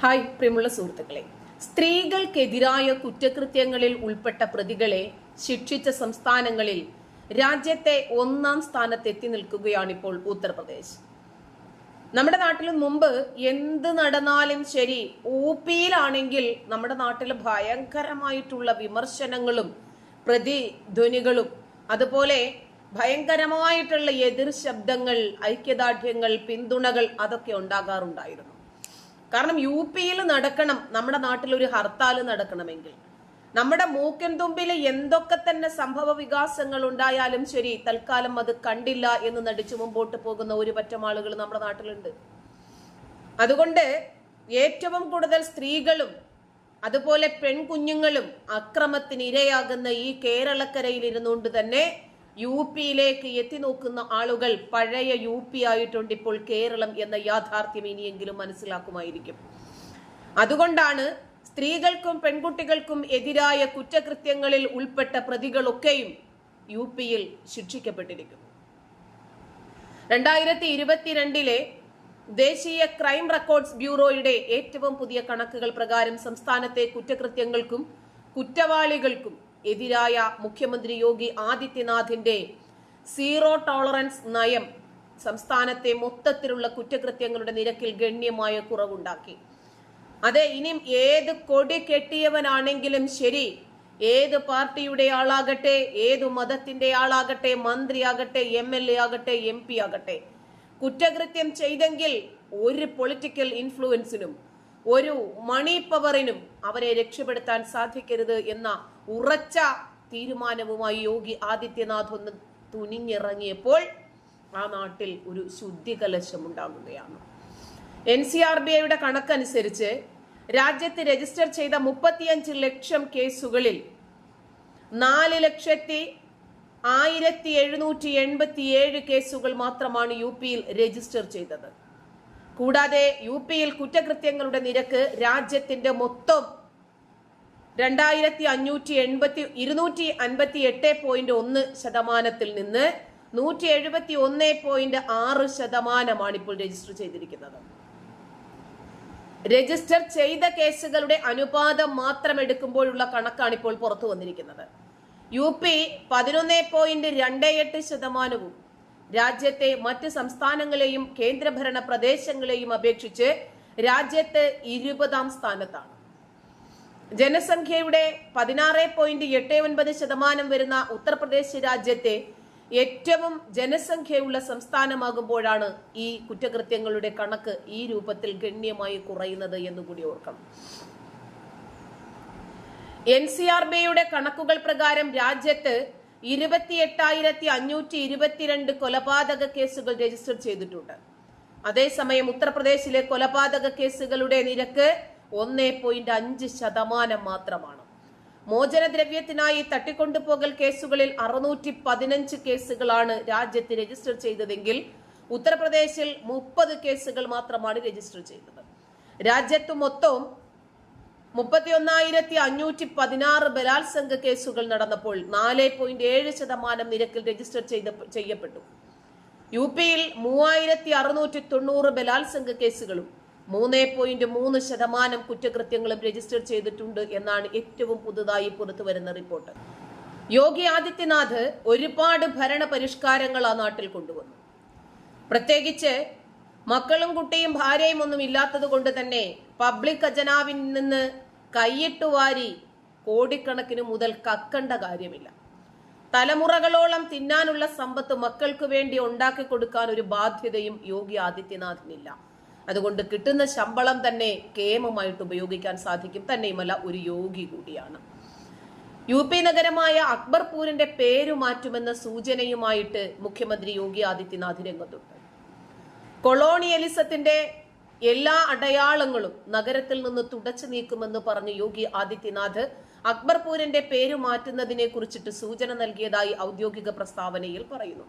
Hi പ്രിയമുള്ള സുഹൃത്തുക്കളെ. സ്ത്രീകൾക്കെതിരായ കുറ്റകൃത്യങ്ങളിൽ ഉൾപ്പെട്ട പ്രതികളെ ശിക്ഷിച്ച സംസ്ഥാനങ്ങളിൽ രാജ്യത്തെ ഒന്നാം സ്ഥാനത്തെത്തി നിൽക്കുകയാണിപ്പോൾ ഉത്തർപ്രദേശ്. നമ്മുടെ നാട്ടിൽ മുമ്പ് എന്ത് നടന്നാലും ശരി ഊപ്പിയിലാണെങ്കിൽ നമ്മുടെ നാട്ടിൽ ഭയങ്കരമായിട്ടുള്ള വിമർശനങ്ങളും പ്രതിധ്വനികളും അതുപോലെ ഭയങ്കരമായിട്ടുള്ള എതിർ ശബ്ദങ്ങൾ ഐക്യദാർഢ്യങ്ങൾ പിന്തുണകൾ അതൊക്കെ ഉണ്ടാകാറുണ്ടായിരുന്നു. കാരണം യു പിയിൽ നടക്കണം നമ്മുടെ നാട്ടിൽ ഒരു ഹർത്താൽ നടക്കണമെങ്കിൽ. നമ്മുടെ മൂക്കൻ തുമ്പിൽ എന്തൊക്കെ തന്നെ സംഭവ വികാസങ്ങൾ ഉണ്ടായാലും ശരി തൽക്കാലം അത് കണ്ടില്ല എന്ന് നടിച്ചു മുമ്പോട്ട് പോകുന്ന ഒരു പറ്റം ആളുകൾ നമ്മുടെ നാട്ടിലുണ്ട്. അതുകൊണ്ട് ഏറ്റവും കൂടുതൽ സ്ത്രീകളും അതുപോലെ പെൺകുഞ്ഞുങ്ങളും അക്രമത്തിന് ഇരയാകുന്ന ഈ കേരളക്കരയിൽ ഇരുന്നുകൊണ്ട് തന്നെ യു പിയിലേക്ക് എത്തി നോക്കുന്ന ആളുകൾ പഴയ യു പി ആയിട്ടുണ്ട് ഇപ്പോൾ കേരളം എന്ന യാഥാർത്ഥ്യം ഇനിയെങ്കിലും മനസ്സിലാക്കുമായിരിക്കും. അതുകൊണ്ടാണ് സ്ത്രീകൾക്കും പെൺകുട്ടികൾക്കും എതിരായ കുറ്റകൃത്യങ്ങളിൽ ഉൾപ്പെട്ട പ്രതികളൊക്കെയും യു പിയിൽ ശിക്ഷിക്കപ്പെട്ടിരിക്കുന്നു. രണ്ടായിരത്തി ഇരുപത്തിരണ്ടിലെ ദേശീയ ക്രൈം റെക്കോർഡ്സ് ബ്യൂറോയുടെ ഏറ്റവും പുതിയ കണക്കുകൾ പ്രകാരം സംസ്ഥാനത്തെ കുറ്റകൃത്യങ്ങൾക്കും കുറ്റവാളികൾക്കും എതിരായ മുഖ്യമന്ത്രി യോഗി ആദിത്യനാഥിന്റെ സീറോ ടോളറൻസ് നയം സംസ്ഥാനത്തെ മൊത്തത്തിലുള്ള കുറ്റകൃത്യങ്ങളുടെ നിരക്കിൽ ഗണ്യമായ കുറവുണ്ടാക്കി. അതെ ഇനിയും ഏത് കൊടി കെട്ടിയവനാണെങ്കിലും ശരി ഏത് പാർട്ടിയുടെ ആളാകട്ടെ ഏത് മതത്തിന്റെ ആളാകട്ടെ മന്ത്രിയാകട്ടെ എം എൽ എ ആകട്ടെ എം പി ആകട്ടെ കുറ്റകൃത്യം ചെയ്തെങ്കിൽ ഒരു പൊളിറ്റിക്കൽ ഇൻഫ്ലുവൻസിനും ഒരു മണി പവറിനും അവരെ രക്ഷപ്പെടുത്താൻ സാധിക്കരുത് എന്ന ഉറച്ച തീരുമാനവുമായി യോഗി ആദിത്യനാഥ് ഒന്ന് തുനിഞ്ഞിറങ്ങിയപ്പോൾ ആ നാട്ടിൽ ഒരു ശുദ്ധികലശം ഉണ്ടാകുകയാണ്. എൻ സി ആർ ബി ഐയുടെ കണക്കനുസരിച്ച് രാജ്യത്ത് രജിസ്റ്റർ ചെയ്ത മുപ്പത്തിയഞ്ച് ലക്ഷം കേസുകളിൽ നാല് ലക്ഷത്തി ആയിരത്തി എഴുന്നൂറ്റി എൺപത്തി ഏഴ് കേസുകൾ മാത്രമാണ് യു പിയിൽ രജിസ്റ്റർ ചെയ്തത്. കൂടാതെ യു പിയിൽ കുറ്റകൃത്യങ്ങളുടെ നിരക്ക് രാജ്യത്തിന്റെ മൊത്തം രണ്ടായിരത്തി അഞ്ഞൂറ്റി എൺപത്തി ഇരുന്നൂറ്റി അൻപത്തി എട്ട് പോയിന്റ് ഒന്ന് ശതമാനത്തിൽ നിന്ന് നൂറ്റി എഴുപത്തി ഒന്ന് പോയിന്റ് ആറ് ശതമാനമാണ് ഇപ്പോൾ രജിസ്റ്റർ ചെയ്തിരിക്കുന്നത്. രജിസ്റ്റർ ചെയ്ത കേസുകളുടെ അനുപാതം മാത്രം എടുക്കുമ്പോഴുള്ള കണക്കാണ് ഇപ്പോൾ പുറത്തു വന്നിരിക്കുന്നത്. യു പി പതിനൊന്ന് പോയിന്റ് രണ്ട് എട്ട് ശതമാനവും രാജ്യത്തെ മറ്റ് സംസ്ഥാനങ്ങളെയും കേന്ദ്രഭരണ പ്രദേശങ്ങളെയും അപേക്ഷിച്ച് രാജ്യത്ത് ഇരുപതാം സ്ഥാനത്താണ്. ജനസംഖ്യയുടെ പതിനാറ് പോയിന്റ് എട്ട് ഒൻപത് ശതമാനം വരുന്ന ഉത്തർപ്രദേശ് രാജ്യത്തെ ഏറ്റവും ജനസംഖ്യയുള്ള സംസ്ഥാനമാകുമ്പോഴാണ് ഈ കുറ്റകൃത്യങ്ങളുടെ കണക്ക് ഈ രൂപത്തിൽ ഗണ്യമായി കുറയുന്നത് എന്നുകൂടി ഓർക്കണം എൻ സി ആർ ബിയുടെ കണക്കുകൾ പ്രകാരം രാജ്യത്ത് ഇരുപത്തി എട്ടായിരത്തി അഞ്ഞൂറ്റി ഇരുപത്തിരണ്ട് കൊലപാതക കേസുകൾ രജിസ്റ്റർ ചെയ്തിട്ടുണ്ട്. അതേസമയം ഉത്തർപ്രദേശിലെ കൊലപാതക കേസുകളുടെ നിരക്ക് ഒന്ന് പോയിന്റ് അഞ്ച് ശതമാനം മാത്രമാണ്. മോചനദ്രവ്യത്തിനായി തട്ടിക്കൊണ്ടുപോകൽ കേസുകളിൽ അറുന്നൂറ്റി പതിനഞ്ച് കേസുകളാണ് രാജ്യത്ത് രജിസ്റ്റർ ചെയ്തതെങ്കിൽ ഉത്തർപ്രദേശിൽ മുപ്പത് കേസുകൾ മാത്രമാണ് രജിസ്റ്റർ ചെയ്തത്. രാജ്യത്ത് മൊത്തം മുപ്പത്തി ഒന്നായിരത്തി അഞ്ഞൂറ്റി പതിനാറ് ബലാത്സംഗ കേസുകൾ നടന്നപ്പോൾ നാല് പോയിന്റ് ഏഴ് ശതമാനം നിരക്കിൽ രജിസ്റ്റർ ചെയ്ത ചെയ്യപ്പെട്ടു. യു പിയിൽ മൂവായിരത്തി അറുന്നൂറ്റി തൊണ്ണൂറ് ബലാത്സംഗ കേസുകളും മൂന്ന് പോയിന്റ് മൂന്ന് ശതമാനം കുറ്റകൃത്യങ്ങളും രജിസ്റ്റർ ചെയ്തിട്ടുണ്ട് എന്നാണ് ഏറ്റവും പുതുതായി പുറത്തുവരുന്ന റിപ്പോർട്ട്. യോഗി ആദിത്യനാഥ് ഒരുപാട് ഭരണ പരിഷ്കാരങ്ങൾ ആ നാട്ടിൽ കൊണ്ടുവന്നു. പ്രത്യേകിച്ച് മക്കളും കുട്ടിയും ഭാര്യയും ഒന്നും ഇല്ലാത്തത് കൊണ്ട് തന്നെ പബ്ലിക് ഖജനാവിൽ നിന്ന് കൈയിട്ടു വാരി കോടിക്കണക്കിന് മുതൽ കക്കണ്ട കാര്യമില്ല. തലമുറകളോളം തിന്നാനുള്ള സമ്പത്ത് മക്കൾക്ക് വേണ്ടി ഉണ്ടാക്കി കൊടുക്കാൻ ഒരു ബാധ്യതയും യോഗി ആദിത്യനാഥിനില്ല. അതുകൊണ്ട് കിട്ടുന്ന ശമ്പളം തന്നെ കേമമായിട്ട് ഉപയോഗിക്കാൻ സാധിക്കും. തന്നെയുമല്ല ഒരു യോഗി കൂടിയാണ്. യു പി നഗരമായ അക്ബർപൂരിന്റെ പേരു മാറ്റുമെന്ന സൂചനയുമായിട്ട് മുഖ്യമന്ത്രി യോഗി ആദിത്യനാഥ് രംഗത്തുണ്ട്. കൊളോണിയലിസത്തിന്റെ എല്ലാ അടയാളങ്ങളും നഗരത്തിൽ നിന്ന് തുടച്ചു നീക്കുമെന്ന് പറഞ്ഞ യോഗി ആദിത്യനാഥ്. അക്ബർപൂരിന്റെ പേരു മാറ്റുന്നതിനെ കുറിച്ചിട്ട് സൂചന നൽകിയതായി ഔദ്യോഗിക പ്രസ്താവനയിൽ പറയുന്നു.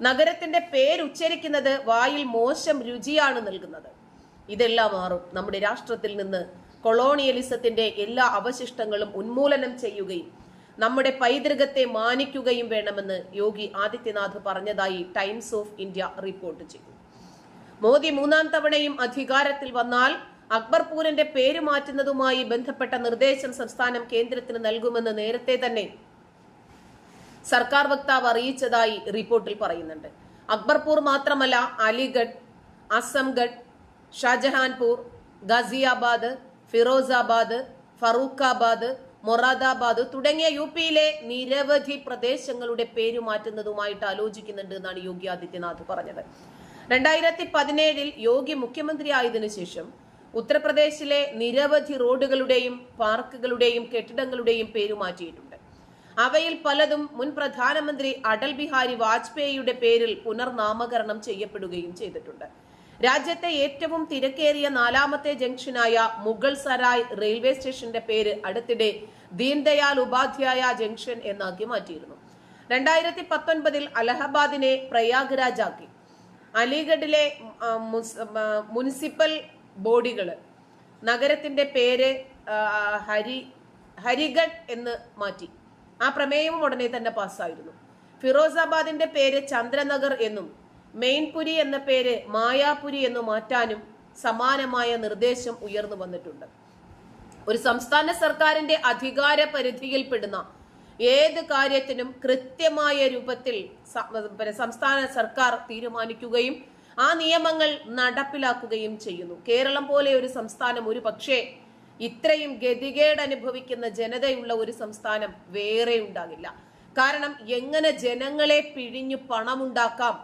നഗരത്തിന്റെ പേരുച്ചരിക്കുന്നത് വായിൽ മോശം രുചിയാണ് നൽകുന്നത്. ഇതെല്ലാം മാറും നമ്മുടെ രാഷ്ട്രത്തിൽ നിന്ന് കൊളോണിയലിസത്തിന്റെ എല്ലാ അവശിഷ്ടങ്ങളും ഉന്മൂലനം ചെയ്യുകയും നമ്മുടെ പൈതൃകത്തെ മാനിക്കുകയും വേണമെന്ന് യോഗി ആദിത്യനാഥ് പറഞ്ഞതായി ടൈംസ് ഓഫ് ഇന്ത്യ റിപ്പോർട്ട് ചെയ്തു. മോദി മൂന്നാം തവണയും അധികാരത്തിൽ വന്നാൽ അക്ബർപൂരിന്റെ പേര് മാറ്റുന്നതുമായി ബന്ധപ്പെട്ട നിർദ്ദേശം സംസ്ഥാനം കേന്ദ്രത്തിന് നൽകുമെന്ന് നേരത്തെ തന്നെ സർക്കാർ വക്താവ് അറിയിച്ചതായി റിപ്പോർട്ടിൽ പറയുന്നുണ്ട്. അക്ബർപൂർ മാത്രമല്ല അലിഗഡ് അസംഗഡ് ഷാജഹാൻപൂർ ഗാസിയാബാദ് ഫിറോസാബാദ് ഫറൂഖാബാദ് മൊറാദാബാദ് തുടങ്ങിയ യു പിയിലെ നിരവധി പ്രദേശങ്ങളുടെ പേര് മാറ്റുന്നതുമായിട്ട് ആലോചിക്കുന്നുണ്ട് എന്നാണ് യോഗി ആദിത്യനാഥ് പറഞ്ഞത്. രണ്ടായിരത്തി പതിനേഴിൽ യോഗി മുഖ്യമന്ത്രി ആയതിനു ശേഷം ഉത്തർപ്രദേശിലെ നിരവധി റോഡുകളുടെയും പാർക്കുകളുടെയും കെട്ടിടങ്ങളുടെയും പേര് മാറ്റിയിട്ടുണ്ട്. അവയിൽ പലതും മുൻ പ്രധാനമന്ത്രി അടൽ ബിഹാരി വാജ്പേയിയുടെ പേരിൽ പുനർനാമകരണം ചെയ്യപ്പെടുകയും ചെയ്തിട്ടുണ്ട്. രാജ്യത്തെ ഏറ്റവും തിരക്കേറിയ നാലാമത്തെ ജംഗ്ഷനായ മുഗൾ സരായ് റെയിൽവേ സ്റ്റേഷന്റെ പേര് അടുത്തിടെ ദീൻദയാൽ ഉപാധ്യായ ജംഗ്ഷൻ എന്നാക്കി മാറ്റിയിരുന്നു. രണ്ടായിരത്തി പത്തൊൻപതിൽ അലഹബാദിനെ പ്രയാഗ്രാജാക്കി. അലിഗഡിലെ മുനിസിപ്പൽ ബോഡികൾ നഗരത്തിന്റെ പേര് ഹരി ഹരിഗഡ് എന്ന് മാറ്റി. ആ പ്രമേയവും ഉടനെ തന്നെ പാസ്സായിരുന്നു. ഫിറോസാബാദിന്റെ പേര് ചന്ദ്രനഗർ എന്നും മെയിൻപുരി എന്ന പേര് മായാപുരി എന്നും മാറ്റാനും സമാനമായ നിർദ്ദേശം ഉയർന്നു വന്നിട്ടുണ്ട്. ഒരു സംസ്ഥാന സർക്കാരിന്റെ അധികാര പരിധിയിൽപ്പെടുന്ന ഏത് കാര്യത്തിനും കൃത്യമായ രൂപത്തിൽ സംസ്ഥാന സർക്കാർ തീരുമാനിക്കുകയും ആ നിയമങ്ങൾ നടപ്പിലാക്കുകയും ചെയ്യുന്നു. കേരളം പോലെ ഒരു സംസ്ഥാനം ഒരു പക്ഷേ ഇത്രയും ഗതികേട് അനുഭവിക്കുന്ന ജനതയുള്ള ഒരു സംസ്ഥാനം വേറെ ഉണ്ടാകില്ല. കാരണം എങ്ങനെ ജനങ്ങളെ പിഴിഞ്ഞു പണമുണ്ടാക്കാം?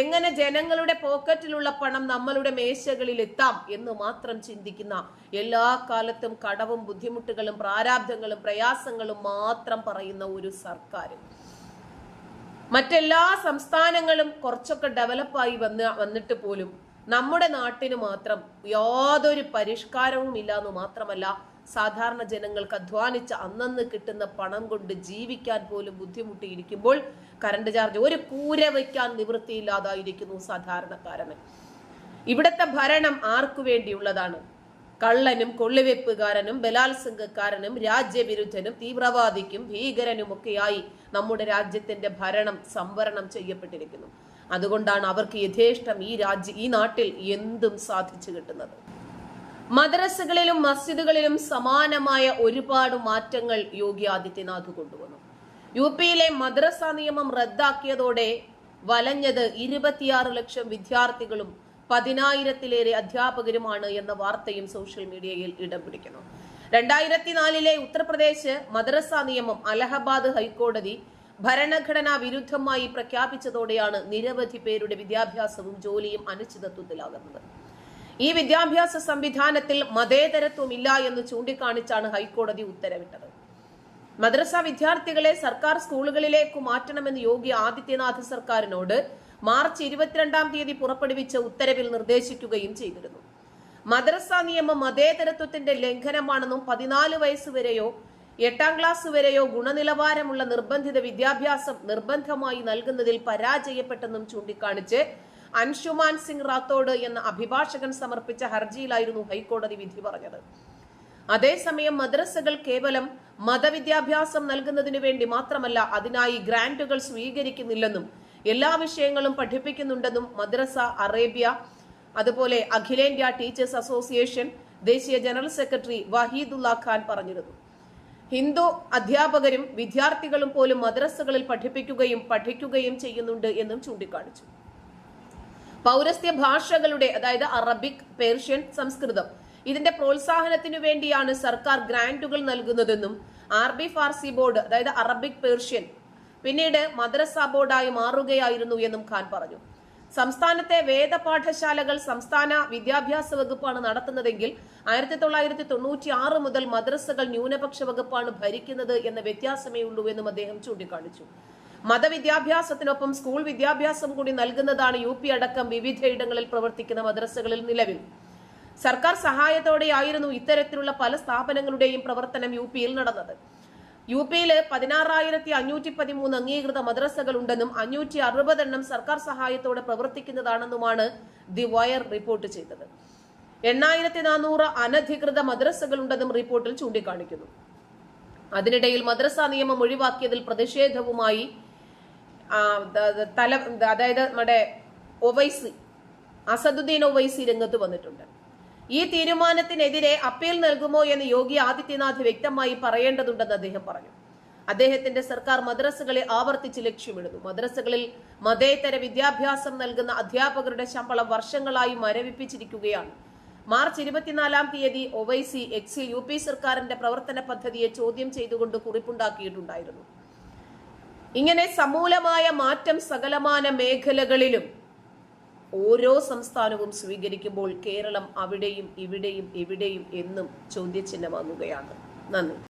എങ്ങനെ ജനങ്ങളുടെ പോക്കറ്റിലുള്ള പണം നമ്മളുടെ മേശകളിൽ എത്താം എന്ന് മാത്രം ചിന്തിക്കുന്ന എല്ലാ കാലത്തും കടവും ബുദ്ധിമുട്ടുകളും പ്രാരാബ്ധങ്ങളും പ്രയാസങ്ങളും മാത്രം പറയുന്ന ഒരു സർക്കാർ മറ്റെല്ലാ സംസ്ഥാനങ്ങളും കുറച്ചൊക്കെ ഡെവലപ്പായി വന്ന് വന്നിട്ട് പോലും നമ്മുടെ നാട്ടിന് മാത്രം യാതൊരു പരിഷ്കാരവും ഇല്ല എന്ന് മാത്രമല്ല സാധാരണ ജനങ്ങൾക്ക് അധ്വാനിച്ച് അന്നന്ന് കിട്ടുന്ന പണം കൊണ്ട് ജീവിക്കാൻ പോലും ബുദ്ധിമുട്ടിയിരിക്കുമ്പോൾ കറണ്ട് ചാർജ് ഒരു കൂര വയ്ക്കാൻ നിവൃത്തിയില്ലാതായിരിക്കുന്നു സാധാരണക്കാരന്. ഇവിടത്തെ ഭരണം ആർക്കു വേണ്ടിയുള്ളതാണ്? കള്ളനും കൊള്ളിവെപ്പുകാരനും ബലാത്സംഗക്കാരനും രാജ്യവിരുദ്ധനും തീവ്രവാദിക്കും ഭീകരനുമൊക്കെയായി നമ്മുടെ രാജ്യത്തിന്റെ ഭരണം സംവരണം ചെയ്യപ്പെട്ടിരിക്കുന്നു. അതുകൊണ്ടാണ് അവർക്ക് യഥേഷ്ടം ഈ രാജ്യ ഈ നാട്ടിൽ എന്തും സാധിച്ചു കിട്ടുന്നത്. മദ്രസകളിലും മസ്ജിദുകളിലും സമാനമായ ഒരുപാട് മാറ്റങ്ങൾ യോഗി ആദിത്യനാഥ് കൊണ്ടുവന്നു. യു പിയിലെ മദ്രസ നിയമം റദ്ദാക്കിയതോടെ വലഞ്ഞത് ഇരുപത്തിയാറ് ലക്ഷം വിദ്യാർത്ഥികളും പതിനായിരത്തിലേറെ അധ്യാപകരുമാണ് എന്ന വാർത്തയും സോഷ്യൽ മീഡിയയിൽ ഇടം പിടിക്കുന്നു. രണ്ടായിരത്തി നാലിലെ ഉത്തർപ്രദേശ് മദ്രസ നിയമം അലഹബാദ് ഹൈക്കോടതി ഭരണഘടനാ വിരുദ്ധമായി പ്രഖ്യാപിച്ചതോടെയാണ് നിരവധി പേരുടെ വിദ്യാഭ്യാസവും ജോലിയും അനിശ്ചിതത്വത്തിലാകുന്നത്. ഈ വിദ്യാഭ്യാസ സംവിധാനത്തിൽ മതേതരത്വമില്ല എന്ന് ചൂണ്ടിക്കാണിച്ചാണ് ഹൈക്കോടതി ഉത്തരവിട്ടത്. മദ്രസ വിദ്യാർത്ഥികളെ സർക്കാർ സ്കൂളുകളിലേക്ക് മാറ്റണമെന്ന് യോഗി ആദിത്യനാഥ് സർക്കാരിനോട് മാർച്ച് ഇരുപത്തിരണ്ടാം തീയതി പുറപ്പെടുവിച്ച ഉത്തരവിൽ നിർദ്ദേശിക്കുകയും ചെയ്തിരുന്നു. മദ്രസ നിയമം മതേതരത്വത്തിന്റെ ലംഘനമാണെന്നും പതിനാല് വയസ്സുവരെയോ എട്ടാം ക്ലാസ് വരെയോ ഗുണനിലവാരമുള്ള നിർബന്ധിത വിദ്യാഭ്യാസം നിർബന്ധമായി നൽകുന്നതിൽ പരാജയപ്പെട്ടെന്നും ചൂണ്ടിക്കാണിച്ച് അൻഷുമാൻ സിംഗ് റാത്തോഡ് എന്ന അഭിഭാഷകൻ സമർപ്പിച്ച ഹർജിയിലായിരുന്നു ഹൈക്കോടതി വിധി പറഞ്ഞത്. അതേസമയം മദ്രസകൾ കേവലം മതവിദ്യാഭ്യാസം നൽകുന്നതിനു വേണ്ടി മാത്രമല്ല അതിനായി ഗ്രാന്റുകൾ സ്വീകരിക്കുന്നില്ലെന്നും എല്ലാ വിഷയങ്ങളും പഠിപ്പിക്കുന്നുണ്ടെന്നും മദ്രസ അറേബ്യ അതുപോലെ അഖിലേന്ത്യാ ടീച്ചേഴ്സ് അസോസിയേഷൻ ദേശീയ ജനറൽ സെക്രട്ടറി വഹീദുല്ല ഖാൻ പറഞ്ഞിരുന്നു. ഹിന്ദു അധ്യാപകരും വിദ്യാർത്ഥികളും പോലും മദ്രസകളിൽ പഠിപ്പിക്കുകയും പഠിക്കുകയും ചെയ്യുന്നുണ്ട് എന്നും ചൂണ്ടിക്കാണിച്ചു. പൗരസ്ത്യ ഭാഷകളുടെ അതായത് അറബിക് പേർഷ്യൻ സംസ്കൃതം ഇതിന്റെ പ്രോത്സാഹനത്തിനു വേണ്ടിയാണ് സർക്കാർ ഗ്രാന്റുകൾ നൽകുന്നതെന്നും ആർ ബി ഫാർസി ബോർഡ് അതായത് അറബിക് പേർഷ്യൻ പിന്നീട് മദ്രസ ബോർഡായി മാറുകയായിരുന്നു എന്നും ഖാൻ പറഞ്ഞു. സംസ്ഥാനത്തെ വേദപാഠശാലകൾ സംസ്ഥാന വിദ്യാഭ്യാസ വകുപ്പാണ് നടത്തുന്നതെങ്കിൽ ആയിരത്തി തൊള്ളായിരത്തി തൊണ്ണൂറ്റി ആറ് മുതൽ മദ്രസകൾ ന്യൂനപക്ഷ വകുപ്പാണ് ഭരിക്കുന്നത് എന്ന വ്യത്യാസമേ ഉള്ളൂ എന്നും അദ്ദേഹം ചൂണ്ടിക്കാണിച്ചു. മതവിദ്യാഭ്യാസത്തിനൊപ്പം സ്കൂൾ വിദ്യാഭ്യാസം കൂടി നൽകുന്നതാണ് യു പി അടക്കം വിവിധയിടങ്ങളിൽ പ്രവർത്തിക്കുന്ന മദ്രസകളിൽ നിലവിൽ. സർക്കാർ സഹായത്തോടെയായിരുന്നു ഇത്തരത്തിലുള്ള പല സ്ഥാപനങ്ങളുടെയും പ്രവർത്തനം യു പിയിൽ നടന്നത്. യു പിയിൽ പതിനാറായിരത്തി അഞ്ഞൂറ്റി പതിമൂന്ന് അംഗീകൃത മദ്രസകൾ ഉണ്ടെന്നും അഞ്ഞൂറ്റി അറുപതെണ്ണം സർക്കാർ സഹായത്തോടെ പ്രവർത്തിക്കുന്നതാണെന്നുമാണ് ദി വയർ റിപ്പോർട്ട് ചെയ്തത്. എണ്ണായിരത്തി നാനൂറ് അനധികൃത മദ്രസകൾ ഉണ്ടെന്നും റിപ്പോർട്ടിൽ ചൂണ്ടിക്കാണിക്കുന്നു. അതിനിടയിൽ മദ്രസ നിയമം ഒഴിവാക്കിയതിൽ പ്രതിഷേധവുമായി തല അതായത് നമ്മുടെ ഒവൈസി അസദുദ്ദീൻ ഒവൈസി രംഗത്ത് വന്നിട്ടുണ്ട്. ഈ തീരുമാനത്തിനെതിരെ അപ്പീൽ നൽകുമോ എന്ന് യോഗി ആദിത്യനാഥ് വ്യക്തമായി പറയേണ്ടതുണ്ടെന്ന് അദ്ദേഹം പറഞ്ഞു. അദ്ദേഹത്തിന്റെ സർക്കാർ മദ്രസകളെ ആവർത്തിച്ച് ലക്ഷ്യമിടുന്നു. മദ്രസകളിൽ മതേതര വിദ്യാഭ്യാസം നൽകുന്ന അധ്യാപകരുടെ ശമ്പളം വർഷങ്ങളായി മരവിപ്പിച്ചിരിക്കുകയാണ്. മാർച്ച് ഇരുപത്തിനാലാം തീയതി ഒവൈസി എക്സിൽ യു പി സർക്കാരിന്റെ പ്രവർത്തന പദ്ധതിയെ ചോദ്യം ചെയ്തുകൊണ്ട് കുറിപ്പുണ്ടാക്കിയിട്ടുണ്ടായിരുന്നു. ഇങ്ങനെ സമൂലമായ മാറ്റം സകലമാന മേഖലകളിലും ഓരോ സംസ്ഥാനവും സ്വീകരിക്കുമ്പോൾ കേരളം അവിടെയും ഇവിടെയും എവിടെയും എന്നും ചോദ്യചിഹ്നമാകുകയാണ്. നന്ദി.